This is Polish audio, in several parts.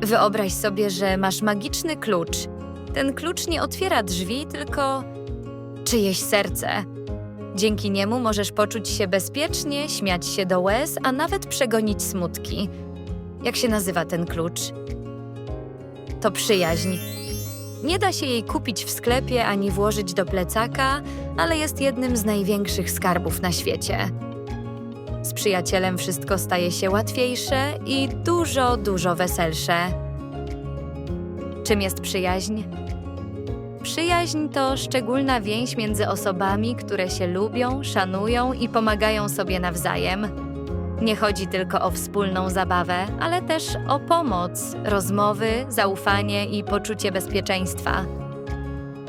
Wyobraź sobie, że masz magiczny klucz. Ten klucz nie otwiera drzwi, tylko czyjeś serce. Dzięki niemu możesz poczuć się bezpiecznie, śmiać się do łez, a nawet przegonić smutki. Jak się nazywa ten klucz? To przyjaźń. Nie da się jej kupić w sklepie ani włożyć do plecaka, ale jest jednym z największych skarbów na świecie. Z przyjacielem wszystko staje się łatwiejsze i dużo, dużo weselsze. Czym jest przyjaźń? Przyjaźń to szczególna więź między osobami, które się lubią, szanują i pomagają sobie nawzajem. Nie chodzi tylko o wspólną zabawę, ale też o pomoc, rozmowy, zaufanie i poczucie bezpieczeństwa.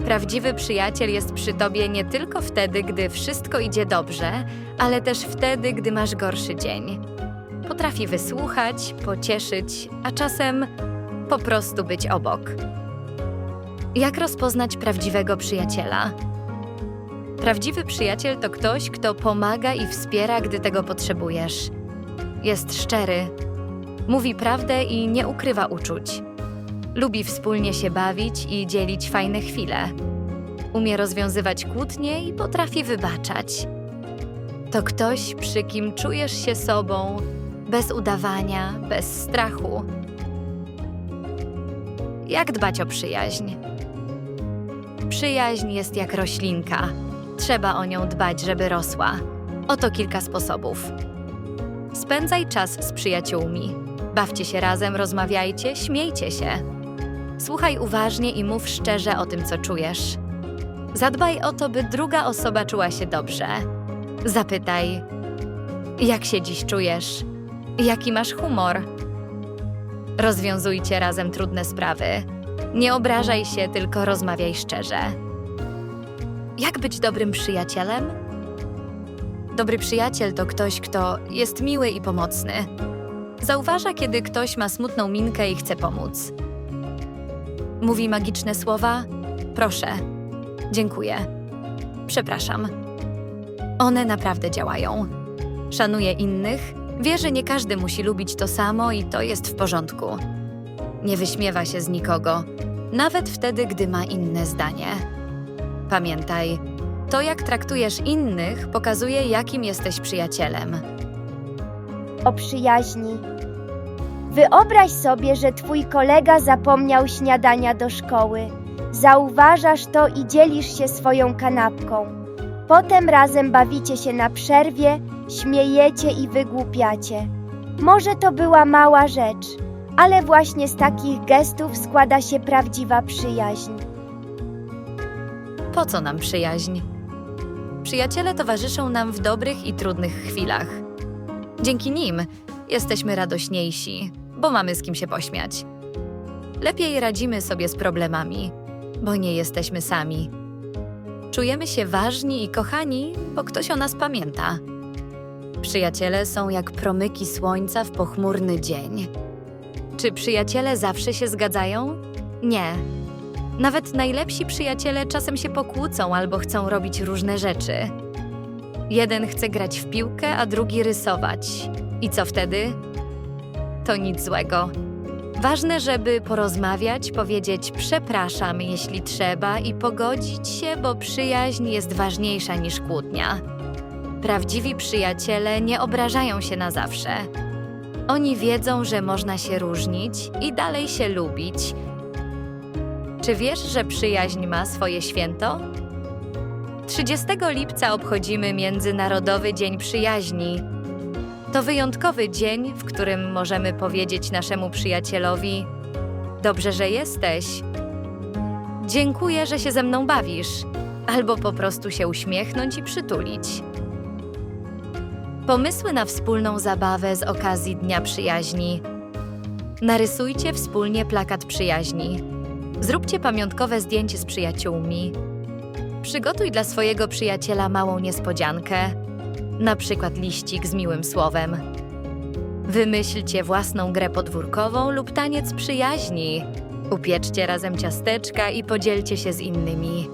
Prawdziwy przyjaciel jest przy tobie nie tylko wtedy, gdy wszystko idzie dobrze, ale też wtedy, gdy masz gorszy dzień. Potrafi wysłuchać, pocieszyć, a czasem po prostu być obok. Jak rozpoznać prawdziwego przyjaciela? Prawdziwy przyjaciel to ktoś, kto pomaga i wspiera, gdy tego potrzebujesz. Jest szczery, mówi prawdę i nie ukrywa uczuć. Lubi wspólnie się bawić i dzielić fajne chwile. Umie rozwiązywać kłótnie i potrafi wybaczać. To ktoś, przy kim czujesz się sobą, bez udawania, bez strachu. Jak dbać o przyjaźń? Przyjaźń jest jak roślinka. Trzeba o nią dbać, żeby rosła. Oto kilka sposobów. Spędzaj czas z przyjaciółmi. Bawcie się razem, rozmawiajcie, śmiejcie się. Słuchaj uważnie i mów szczerze o tym, co czujesz. Zadbaj o to, by druga osoba czuła się dobrze. Zapytaj, jak się dziś czujesz? Jaki masz humor? Rozwiązujcie razem trudne sprawy. Nie obrażaj się, tylko rozmawiaj szczerze. Jak być dobrym przyjacielem? Dobry przyjaciel to ktoś, kto jest miły i pomocny. Zauważa, kiedy ktoś ma smutną minkę i chce pomóc. Mówi magiczne słowa: proszę, dziękuję, przepraszam. One naprawdę działają. Szanuje innych, wie, że nie każdy musi lubić to samo i to jest w porządku. Nie wyśmiewa się z nikogo, nawet wtedy, gdy ma inne zdanie. Pamiętaj, to jak traktujesz innych pokazuje, jakim jesteś przyjacielem. o przyjaźni. Wyobraź sobie, że twój kolega zapomniał śniadania do szkoły. Zauważasz to i dzielisz się swoją kanapką. Potem razem bawicie się na przerwie, śmiejecie i wygłupiacie. Może to była mała rzecz, ale właśnie z takich gestów składa się prawdziwa przyjaźń. Po co nam przyjaźń? Przyjaciele towarzyszą nam w dobrych i trudnych chwilach. Dzięki nim jesteśmy radośniejsi, bo mamy z kim się pośmiać. Lepiej radzimy sobie z problemami, bo nie jesteśmy sami. Czujemy się ważni i kochani, bo ktoś o nas pamięta. Przyjaciele są jak promyki słońca w pochmurny dzień. Czy przyjaciele zawsze się zgadzają? Nie. Nawet najlepsi przyjaciele czasem się pokłócą albo chcą robić różne rzeczy. Jeden chce grać w piłkę, a drugi rysować. I co wtedy? To nic złego. Ważne, żeby porozmawiać, powiedzieć przepraszam, jeśli trzeba, i pogodzić się, bo przyjaźń jest ważniejsza niż kłótnia. Prawdziwi przyjaciele nie obrażają się na zawsze. Oni wiedzą, że można się różnić i dalej się lubić, czy wiesz, że przyjaźń ma swoje święto? 30 lipca obchodzimy Międzynarodowy Dzień Przyjaźni. To wyjątkowy dzień, w którym możemy powiedzieć naszemu przyjacielowi: Dobrze, że jesteś. Dziękuję, że się ze mną bawisz. Albo po prostu się uśmiechnąć i przytulić. Pomysły na wspólną zabawę z okazji Dnia Przyjaźni. Narysujcie wspólnie plakat przyjaźni. Zróbcie pamiątkowe zdjęcie z przyjaciółmi. Przygotuj dla swojego przyjaciela małą niespodziankę, na przykład liścik z miłym słowem. Wymyślcie własną grę podwórkową lub taniec przyjaźni. Upieczcie razem ciasteczka i podzielcie się z innymi.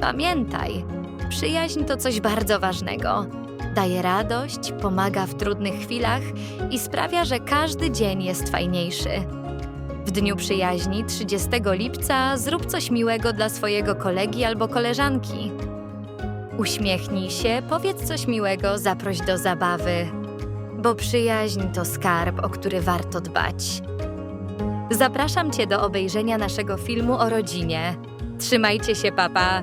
Pamiętaj, przyjaźń to coś bardzo ważnego. Daje radość, pomaga w trudnych chwilach i sprawia, że każdy dzień jest fajniejszy. W dniu przyjaźni 30 lipca zrób coś miłego dla swojego kolegi albo koleżanki. Uśmiechnij się, powiedz coś miłego, zaproś do zabawy, bo przyjaźń to skarb, o który warto dbać. Zapraszam Cię do obejrzenia naszego filmu o rodzinie. Trzymajcie się, papa!